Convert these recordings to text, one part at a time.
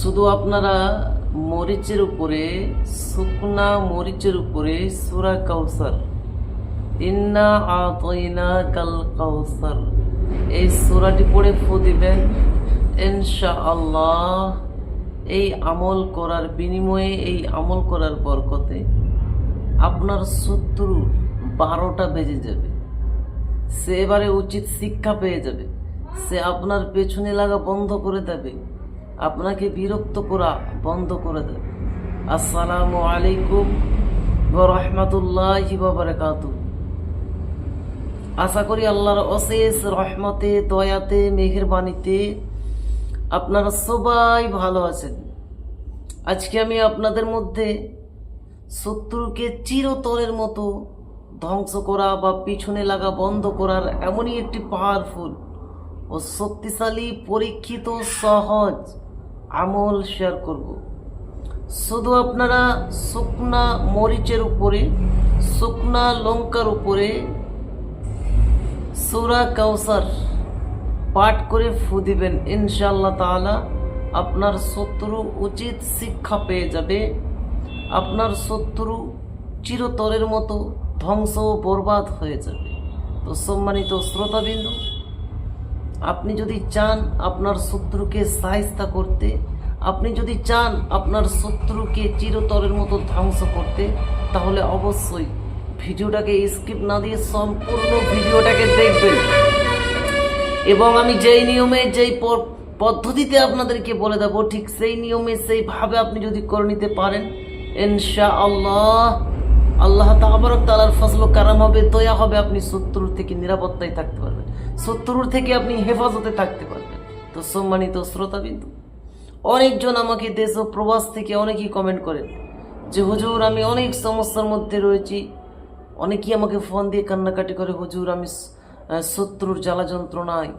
শুধু আপনারা মরিচের উপরে, শুকনা মরিচের উপরে সুরা কাউসার ইন্না আতইনা কাল কাউসার এই সুরাটি পড়ে ফু দিবেন। ইনশা আল্লাহ এই আমল করার বিনিময়ে, এই আমল করার বরকতে আপনার শত্রু বারোটা বেজে যাবে। সে এবারে উচিত শিক্ষা পেয়ে যাবে। সে আপনার পেছনে লাগা বন্ধ করে দেবে। আপনাকে বিরক্ত করা বন্ধ করে দেবে। আসসালামু আলাইকুম রহমতুল্লাহ বাবরকাত আশা করি আল্লাহর অশেষ রহমতে, দয়াতে, মেহেরবানিতে আপনারা সবাই ভালো আছেন। আজকে আমি আপনাদের মধ্যে শত্রুকে চিরতরের মতো ধ্বংস করা বা পিছনে লাগা বন্ধ করার এমনই একটি পাওয়ারফুল ও শক্তিশালী, পরীক্ষিত, সহজ আমল শেয়ার করব। শুধু আপনারা শুকনা মরিচের উপরে, শুকনা লঙ্কার উপরে সুরা কাউসার পাঠ করে ফু দিবেন। ইনশাল্লাহ তাআলা আপনার শত্রু উচিত শিক্ষা পেয়ে যাবে। আপনার শত্রু চিরতরের মতো ধ্বংস বরবাদ হয়ে যাবে। তো সম্মানিত শ্রোতাবিন্দু আপনি যদি চান আপনার শত্রুকে সাহিস্তা করতে, আপনি যদি চান আপনার শত্রুকে চিরতরের মতো ধ্বংস করতে, তাহলে অবশ্যই ভিডিওটাকে স্কিপ না দিয়ে সম্পূর্ণ ভিডিওটাকে দেখবেন। এবং আমি যেই নিয়মে, যেই পদ্ধতিতে আপনাদেরকে বলে দেবো, ঠিক সেই নিয়মে, সেইভাবে আপনি যদি করে নিতে পারেন ইনশা আল্লাহ আল্লাহ তাবারক তালার ফসল কারাম হবে, দয়া হবে আপনি শত্রুর থেকে নিরাপত্তায় থাকতে পারবেন। শত্রুর থেকে আপনি হেফাজতে থাকতে পারবেন। তো সম্মানিত শ্রোতাবিন্দু, অনেকজন আমাকে দেশ ও প্রবাস থেকে অনেকেই কমেন্ট করেন যে, হুজুর, আমি অনেক সমস্যার মধ্যে রয়েছি। অনেকেই আমাকে ফোন দিয়ে কান্নাকাটি করে, হুজুর, আমি শত্রুর জ্বালা যন্ত্রণায়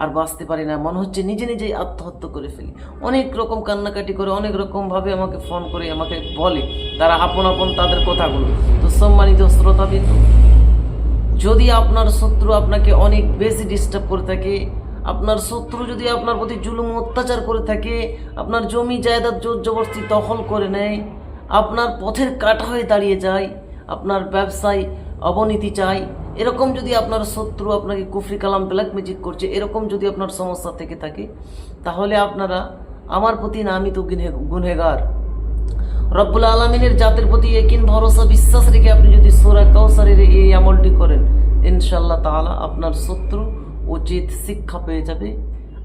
আর বাঁচতে পারি না। মনে হচ্ছে নিজে নিজেই আত্মহত্যা করে ফেলি। অনেক রকম কান্নাকাটি করে, অনেক রকম ভাবে আমাকে ফোন করে, আমাকে বলে, তারা আপন আপন তাদের কথাগুলো। তো সম্মানিত শ্রোতাবিন্দু যদি আপনার শত্রু আপনাকে অনেক বেশি ডিস্টার্ব করে থাকে, আপনার শত্রু যদি আপনার প্রতি জুলুম অত্যাচার করে থাকে, আপনার জমি জায়দাদ জোর জবরদস্তি দখল করে নেয়, আপনার পথের কাটা হয়ে দাঁড়িয়ে যায়, আপনার ব্যবসায় অবনতি চাই এরকম যদি আপনার শত্রু আপনাকে কুফরি কালাম, ব্ল্যাক ম্যাজিক করছে, এরকম যদি আপনার সমস্যা থেকে থাকে, তাহলে আপনারা আমার প্রতি না আমি তো গুনহেগার। রব্বুল আলমিনের জাতের প্রতি একিন ভরসা, বিশ্বাস রেখে আপনি যদি সোরা কাউসারের এই আমলটি করেন ইনশাল্লাহ তাআলা আপনার শত্রু উচিত শিক্ষা পেয়ে যাবে।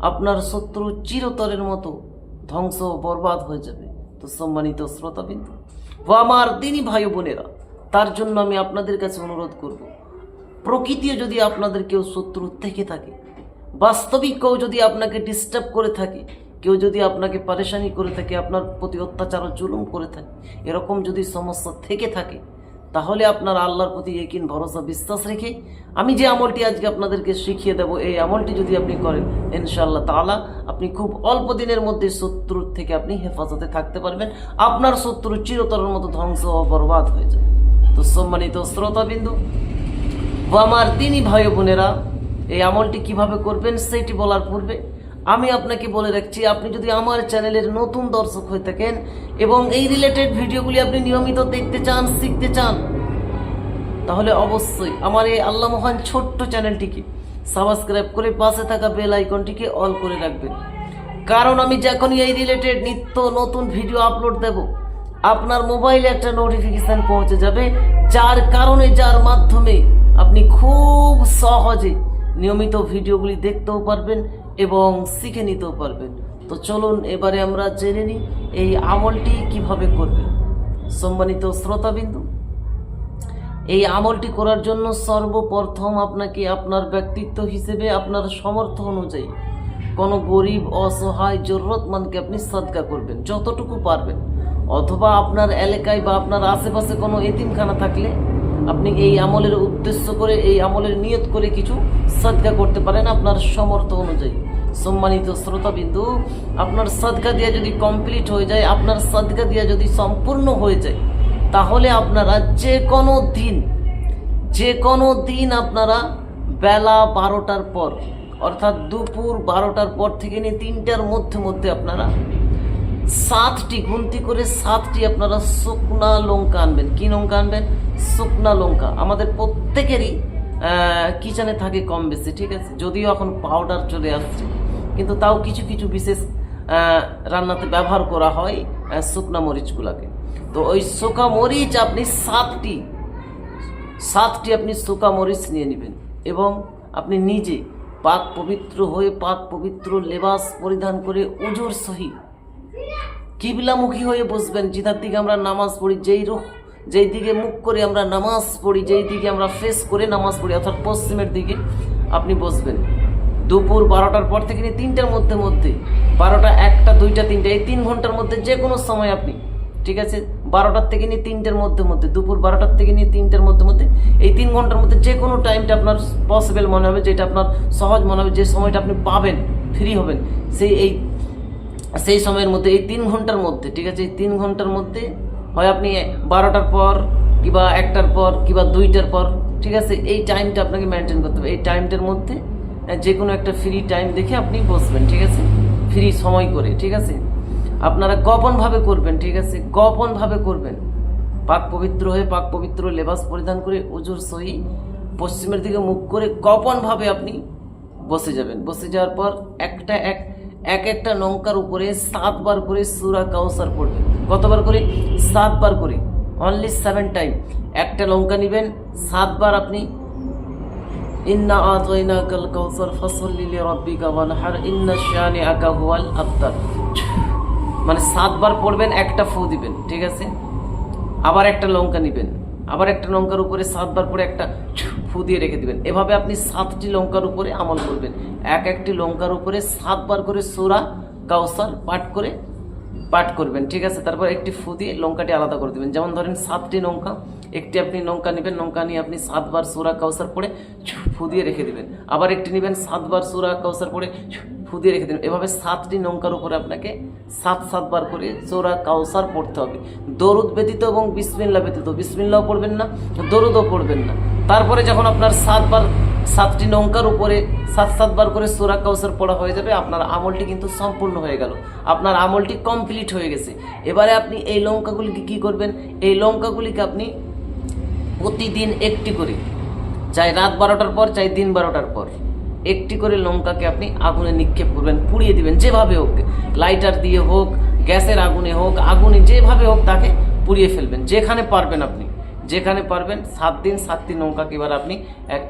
আপনার শত্রু চিরতরের মতো ধ্বংস বরবাদ হয়ে যাবে। তো সম্মানিত শ্রোতাবিন্দু, ও আমার দিনী ভাই বোনেরা, তার জন্য আমি আপনাদের কাছে অনুরোধ করব, প্রকৃতিও যদি আপনাদের কেউ শত্রু থেকে থাকে বাস্তবিক কেউ যদি আপনাকে ডিস্টার্ব করে থাকে কেউ যদি আপনাকে পারেশানি করে থাকে, আপনার প্রতি অত্যাচার ও জুলুম করে থাকে, এরকম যদি সমস্যা থেকে থাকে, তাহলে আপনার আল্লাহর প্রতি একিন ভরসা, বিশ্বাস রেখে আমি যে আমলটি আজকে আপনাদেরকে শিখিয়ে দেব, এই আমলটি যদি আপনি করেন, ইনশাআল্লাহ তাআলা আপনি খুব অল্প দিনের মধ্যে শত্রুর থেকে আপনি হেফাজতে থাকতে পারবেন। আপনার শত্রু চিরতরের মতো ধ্বংস ও বরবাদ হয়ে যাবে। তো সম্মানিত শ্রোতাবিন্দু, ও আমার তিনি ভাই বোনেরা, এই আমলটি কীভাবে করবেন সেইটি বলার পূর্বে আমি আপনাকে বলে রাখছি, আপনি যদি আমার চ্যানেলের নতুন দর্শক হয়ে থাকেন এবং এই রিলেটেড ভিডিওগুলি আপনি নিয়মিত দেখতে চান, শিখতে চান, তাহলে অবশ্যই আমার এই আল্লাহ মহান ছোট্ট চ্যানেলটিকে সাবস্ক্রাইব করে পাশে থাকা বেল আইকনটিকে অল করে রাখবেন। কারণ আমি যখনই এই রিলেটেড নিত্য নতুন ভিডিও আপলোড দেব, আপনার মোবাইলে একটা নোটিফিকেশন পৌঁছে যাবে, যার কারণে, যার মাধ্যমে আপনি খুব সহজে নিয়মিত ভিডিওগুলি দেখতেও পারবেন এবং শিখে নিতেও পারবেন। তো চলুন, এবারে আমরা জেনে নিই এই আমলটি কীভাবে করবেন। সম্মানিত শ্রোতাবিন্দু, এই আমলটি করার জন্য সর্বপ্রথম আপনাকে আপনার ব্যক্তিত্ব হিসেবে আপনার সমর্থ অনুযায়ী কোনো গরিব, অসহায়, জরুরতমন্দকে আপনি সদকা করবেন, যতটুকু পারবেন। অথবা আপনার এলাকায় বা আপনার আশেপাশে কোনো এতিমখানা থাকলে আপনি এই আমলের উদ্দেশ্য করে, এই আমলের নিয়ত করে কিছু সদকা করতে পারেন আপনার সমর্থ অনুযায়ী। সম্মানিত শ্রোতাবিন্দু, আপনার সদকা দিয়া যদি কমপ্লিট হয়ে যায়, আপনার সদকা দিয়া যদি সম্পূর্ণ হয়ে যায়, তাহলে আপনারা যে কোনো দিন, যে কোনো দিন আপনারা বেলা বারোটার পর, অর্থাৎ দুপুর বারোটার পর থেকে নিয়ে তিনটার মধ্যে মধ্যে আপনারা সাতটি, গুনতি করে সাতটি আপনারা শুকনা লঙ্কা আনবেন। কি লঙ্কা আনবেন? শুকনা লঙ্কা। আমাদের প্রত্যেকেরই কিচেনে থাকে কম বেশি, ঠিক আছে? যদিও এখন পাউডার চলে আসছে। কিন্তু তাও কিছু কিছু বিশেষ রান্নাতে ব্যবহার করা হয় শুকনা মরিচগুলোকে। তো ওই শুকা মরিচ আপনি সাতটি সাতটি আপনি শুকা মরিচ নিয়ে নেবেন এবং আপনি নিজে পাক পবিত্র হয়ে পাক পবিত্র লেবাস পরিধান করে উজোর সহি কিবলামুখী হয়ে বসবেন। যেটার দিকে আমরা নামাজ পড়ি, যেই রুখ যেই দিকে মুখ করে আমরা নামাজ পড়ি, যেই দিকে আমরা ফেস করে নামাজ পড়ি, অর্থাৎ পশ্চিমের দিকে আপনি বসবেন। দুপুর বারোটার পর থেকে নিয়ে তিনটার মধ্যে মধ্যে, বারোটা একটা, দুইটা, তিনটা, এই তিন ঘণ্টার মধ্যে যে কোনো সময় আপনি, ঠিক আছে? বারোটার থেকে নিয়ে তিনটের মধ্যে মধ্যে, দুপুর বারোটার থেকে নিয়ে তিনটের মধ্যে মধ্যে, এই তিন ঘণ্টার মধ্যে যে কোনো টাইমটা আপনার পসিবল মনে হবে, যেটা আপনার সহজ মনে হবে, যে সময়টা আপনি পাবেন ফ্রি হবেন, সেই এই, সেই সময়ের মধ্যে, এই তিন ঘণ্টার মধ্যে, ঠিক আছে? এই তিন ঘণ্টার মধ্যে হয় আপনি বারোটার পর কিবা একটার পর কিবা দুইটার পর, ঠিক আছে? এই টাইমটা আপনাকে মেনটেন করতে হবে। এই টাইমটার মধ্যে যে কোনো একটা ফ্রি টাইম দেখে আপনি বসবেন, ঠিক আছে? ফ্রি সময় করে, ঠিক আছে? আপনারা গোপনভাবে করবেন, ঠিক আছে? গোপনভাবে করবেন। পাক পবিত্র হয়ে পাক পবিত্র লেবাস পরিধান করে উজুর সহি পশ্চিমের দিকে মুখ করে গোপনভাবে আপনি বসে যাবেন। বসে যাওয়ার পর একটা এক এক একটা নৌকার উপরে সাতবার করে সুরা কাউসার পড়বেন। কতবার করে? সাতবার করে। অনলি সেভেন টাইম একটা লঙ্কা নেবেন, সাতবার আপনি ইন্না আতয়না কাল কাউসার ফসল্লি লিরাব্বিকা ওয়ানহার ইন্না শানিআকা হুয়াল আবতার মানে সাতবার পড়বেন, একটা ফু দিবেন, ঠিক আছে? আবার একটা লঙ্কা নেবেন, আবার একটা লঙ্কার উপরে সাতবার পরে একটা ফু দিয়ে রেখে দিবেন। এভাবে আপনি সাতটি লঙ্কার উপরে আমল করবেন। এক একটি লঙ্কার উপরে সাতবার করে সোরা কাউসার পাঠ করে পাঠ করবেন, ঠিক আছে? তারপর একটি ফু দিয়ে লঙ্কাটি আলাদা করে দিবেন। যেমন ধরেন সাতটি লঙ্কা, একটি আপনি লঙ্কা নেবেন, লঙ্কা নিয়ে আপনি সাতবার সুরা কাউসার পড়ে ফু দিয়ে রেখে দেবেন। আবার একটি নেবেন, সাতবার সুরা কাউসার পড়ে ফু দিয়ে রেখে দেবেন। এভাবে সাতটি নৌকার উপরে আপনাকে সাত, সাতবার করে চোরা কাউসার পড়তে হবে। দরুদ ব্যতীত এবং বিসমিল্লা ব্যতীত। বিসমিল্লাও পড়বেন না, দরুদও পড়বেন না। তারপরে যখন আপনার সাতবার সাতটি নৌকার উপরে সাত সাতবার করে সোরা কাউসার পড়া হয়ে যাবে। আপনার আমলটি কিন্তু সম্পূর্ণ হয়ে গেল। আপনার আমলটি কমপ্লিট হয়ে গেছে। এবারে আপনি এই লঙ্কাগুলিকে কি করবেন? এই লঙ্কাগুলিকে আপনি প্রতিদিন একটি করে, চাই রাত বারোটার পর, চাই দিন বারোটার পর, একটি করে লঙ্কাকে আপনি আগুনে নিক্ষেপ করবেন, পুড়িয়ে দিবেন, যেভাবে হোক, লাইটার দিয়ে হোক, গ্যাসের আগুনে হোক, আগুনে যেভাবে হোক তাকে পুড়িয়ে ফেলবেন, যেখানে পারবেন আপনি, যেখানে পারবেন, সাত দিন সাতটি লঙ্কাকে এবার আপনি এক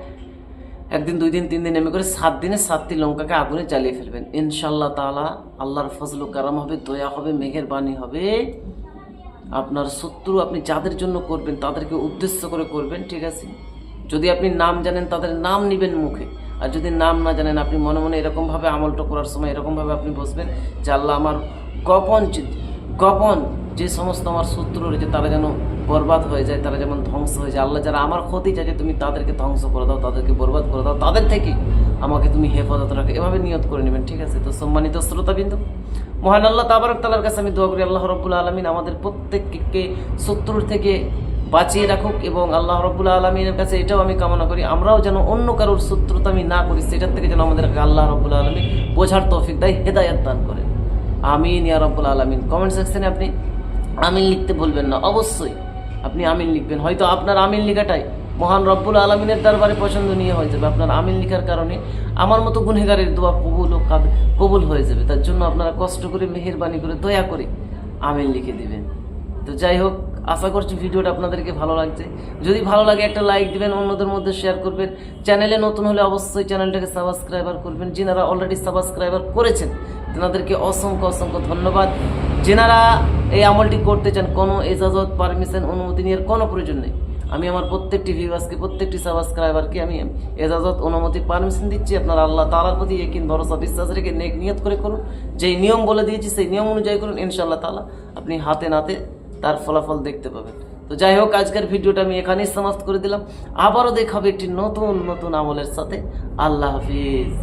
একদিন, দুই দিন, তিন দিন এমনি করে সাত দিনে সাতটি লঙ্কাকে আগুনে জ্বালিয়ে ফেলবেন। ইনশাল্লাহ তাআলা আল্লাহর ফজল কারাম হবে, দয়া হবে মেঘের বাণী হবে। আপনার শত্রু আপনি যাদের জন্য করবেন, তাদেরকে উদ্দেশ্য করে করবেন, ঠিক আছে? যদি আপনি নাম জানেন, তাদের নাম নেবেন মুখে। আর যদি নাম না জানেন, আপনি মনে মনে এরকমভাবে আমলটা করার সময় এরকমভাবে আপনি বসবেন যে আল্লাহ আমার গোপন গোপন যে সমস্ত আমার শত্রু রয়েছে, তারা যেন বরবাদ হয়ে যায়, তারা যেমন ধ্বংস হয়ে যায়। আল্লাহ যারা আমার ক্ষতি চাইছে তুমি তাদেরকে ধ্বংস করে দাও, তাদেরকে বরবাদ করে দাও, তাদের থেকে আমাকে তুমি হেফাজত রাখো। এভাবে নিয়ত করে নেবেন, ঠিক আছে? তো সম্মানিত শ্রোতাবিন্দু, মহান আল্লাহ তাবারক তালার কাছে আমি দোয়া করি, আল্লাহ রব্বুল আলমিন আমাদের প্রত্যেককে শত্রুর থেকে বাঁচিয়ে রাখুক এবং আল্লাহ রব্বুল আলমিনের কাছে এটাও আমি কামনা করি, আমরাও যেন অন্য কারোর শত্রুতা আমি না করি, সেটার থেকে যেন আমাদেরকে আল্লাহ রব্বুল আলমিন বোঝার তৌফিক দেয়, হেদায়ত দান করেন। আমিন ইয়া রব্বুল আলমিন। কমেন্ট সেকশনে আপনি আমিন লিখতে বলবেন না, অবশ্যই। আপনি আমিন লিখবেন। হয়তো আপনার আমিন লেখাটাই। মহান রব্বুল আলমিনের দরবারে পছন্দনীয় হয়ে যাবে আপনার আমিন লেখার কারণে আমার মতো গুনেগারের দোয়া কবুল ও কাব- কবুল হয়ে যাবে। তার জন্য আপনারা কষ্ট করে, মেহেরবানি করে, দয়া করে আমিন লিখে দিবেন। তো যাই হোক, আশা করছি ভিডিওটা আপনাদেরকে ভালো লাগছে। যদি ভালো লাগে একটা লাইক দিবেন, অন্যদের মধ্যে শেয়ার করবেন। চ্যানেলে নতুন হলে অবশ্যই চ্যানেলটাকে সাবস্ক্রাইবার করবেন। যিনারা অলরেডি সাবস্ক্রাইবার করেছেন, তেনাদেরকে অসংখ্য অসংখ্য ধন্যবাদ। যেনারা এই আমলটি করতে চান, কোনো এজাজত পারমিশন অনুমতি নিয়ে কোনো প্রয়োজন নেই। আমি আমার প্রত্যেকটি ভিউয়ার্সকে প্রত্যেকটি সাবস্ক্রাইবারকে আমি এজাজত, অনুমতি পারমিশন দিচ্ছি। আপনার আল্লাহ তালার প্রতি একিন ভরসা, বিশ্বাস রেখে নেক নিয়ত করে করুন। যেই নিয়ম বলে দিয়েছি, সেই নিয়ম অনুযায়ী করুন। ইনশাআল্লাহ তালা আপনি হাতে নাতে তার ফলাফল দেখতে পাবেন। তো যাই হোক, আজকের ভিডিওটা আমি এখানেই সমাপ্ত করে দিলাম। আবারও দেখাবে একটি নতুন নতুন আমলের সাথে। আল্লাহ হাফিজ।